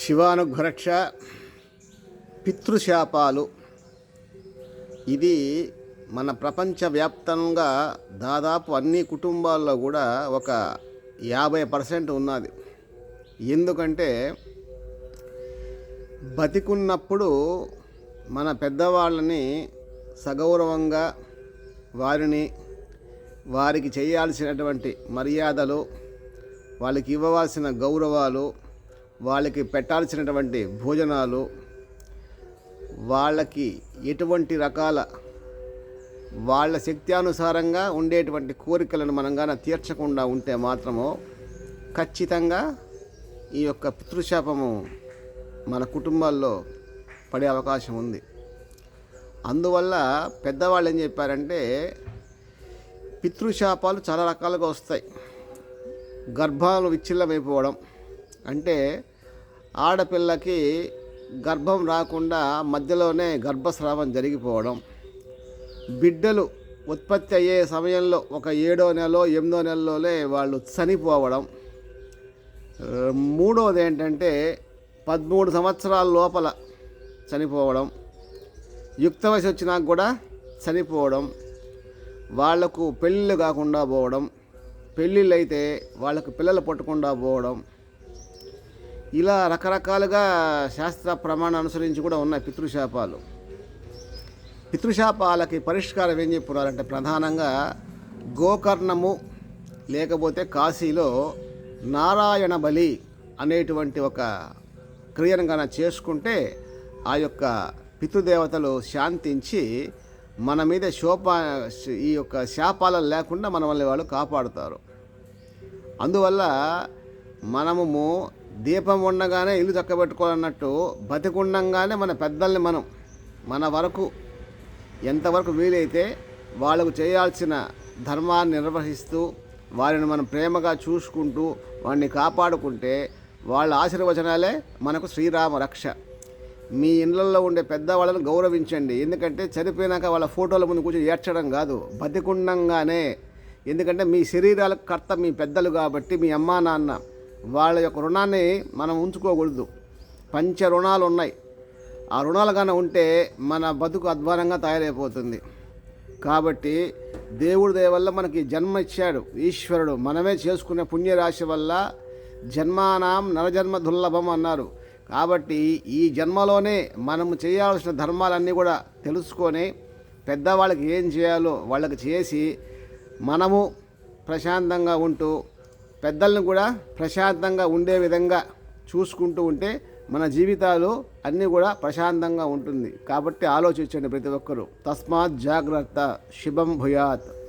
శివానుఘ్రక్ష పితృశాపాలు. ఇది మన ప్రపంచవ్యాప్తంగా దాదాపు అన్ని కుటుంబాల్లో కూడా ఒక యాభై పర్సెంట్ ఉన్నది. ఎందుకంటే బతికున్నప్పుడు మన పెద్దవాళ్ళని సగౌరవంగా వారిని వారికి చేయాల్సినటువంటి మర్యాదలు వాళ్ళకి ఇవ్వవలసిన గౌరవాలు వాళ్ళకి పెట్టాల్సినటువంటి భోజనాలు వాళ్ళకి ఎటువంటి రకాల వాళ్ళ శక్త్యానుసారంగా ఉండేటువంటి కోరికలను మనం కానీ తీర్చకుండా ఉంటే మాత్రము ఖచ్చితంగా ఈ యొక్క పితృశాపము మన కుటుంబాల్లో పడే అవకాశం ఉంది. అందువల్ల పెద్దవాళ్ళు ఏం చెప్పారంటే పితృశాపాలు చాలా రకాలుగా వస్తాయి. గర్భాలు విచ్ఛిన్నమైపోవడం అంటే ఆడపిల్లకి గర్భం రాకుండా మధ్యలోనే గర్భస్రావం జరిగిపోవడం. బిడ్డలు ఉత్పత్తి అయ్యే సమయంలో ఒక ఏడో నెలలో ఎనిమిదో నెలలోనే వాళ్ళు చనిపోవడం. మూడవది ఏంటంటే పదమూడు సంవత్సరాల లోపల చనిపోవడం. యుక్త వయసు వచ్చినాక కూడా చనిపోవడం. వాళ్ళకు పెళ్ళిళ్ళు కాకుండా పోవడం. పెళ్ళిళ్ళు అయితే వాళ్ళకు పిల్లలు పట్టకుండా పోవడం. ఇలా రకరకాలుగా శాస్త్ర ప్రమాణం అనుసరించి కూడా ఉన్నాయి పితృశాపాలు. పితృశాపాలకి పరిష్కారం ఏం చెప్పున్నారంటే ప్రధానంగా గోకర్ణము లేకపోతే కాశీలో నారాయణ బలి అనేటువంటి ఒక క్రియను కనుక చేసుకుంటే ఆ యొక్క పితృదేవతలు శాంతించి మన మీద శోప ఈ యొక్క శాపాలను లేకుండా మనల్ని వాళ్ళు కాపాడుతారు. అందువల్ల మనము దీపం ఉండగానే ఇల్లు చక్కబెట్టుకోవాలన్నట్టు బతికుండంగానే మన పెద్దల్ని మనం మన వరకు ఎంతవరకు వీలైతే వాళ్ళకు చేయాల్సిన ధర్మాన్ని నిర్వహిస్తూ వారిని మనం ప్రేమగా చూసుకుంటూ వాడిని కాపాడుకుంటే వాళ్ళ ఆశీర్వచనాలే మనకు శ్రీరామ రక్ష. మీ ఇళ్ళల్లో ఉండే పెద్దవాళ్ళను గౌరవించండి. ఎందుకంటే చనిపోయినాక వాళ్ళ ఫోటోల ముందు కూర్చొని ఏడ్చడం కాదు బతికుండంగానే. ఎందుకంటే మీ శరీరాలకు కర్త మీ పెద్దలు కాబట్టి మీ అమ్మా నాన్న. వాళ్ళ యొక్క రుణాన్ని మనం ఉంచుకోకూడదు. పంచ రుణాలు ఉన్నాయి. ఆ రుణాలు కానీ ఉంటే మన బతుకు అధ్వానంగా తయారైపోతుంది. కాబట్టి దేవుడి దయ వల్ల మనకి జన్మ ఇచ్చాడు ఈశ్వరుడు. మనమే చేసుకునే పుణ్యరాశి వల్ల జన్మానాం నరజన్మ దుర్లభం అన్నారు. కాబట్టి ఈ జన్మలోనే మనము చేయాల్సిన ధర్మాలన్నీ కూడా తెలుసుకొని పెద్దవాళ్ళకి ఏం చేయాలో వాళ్ళకి చేసి మనము ప్రశాంతంగా ఉంటూ పెద్దలను కూడా ప్రశాంతంగా ఉండే విధంగా చూసుకుంటూ ఉంటే మన జీవితాలు అన్నీ కూడా ప్రశాంతంగా ఉంటుంది. కాబట్టి ఆలోచించండి ప్రతి ఒక్కరూ. తస్మాత్ జాగ్రత్త. శుభం భూయాత్.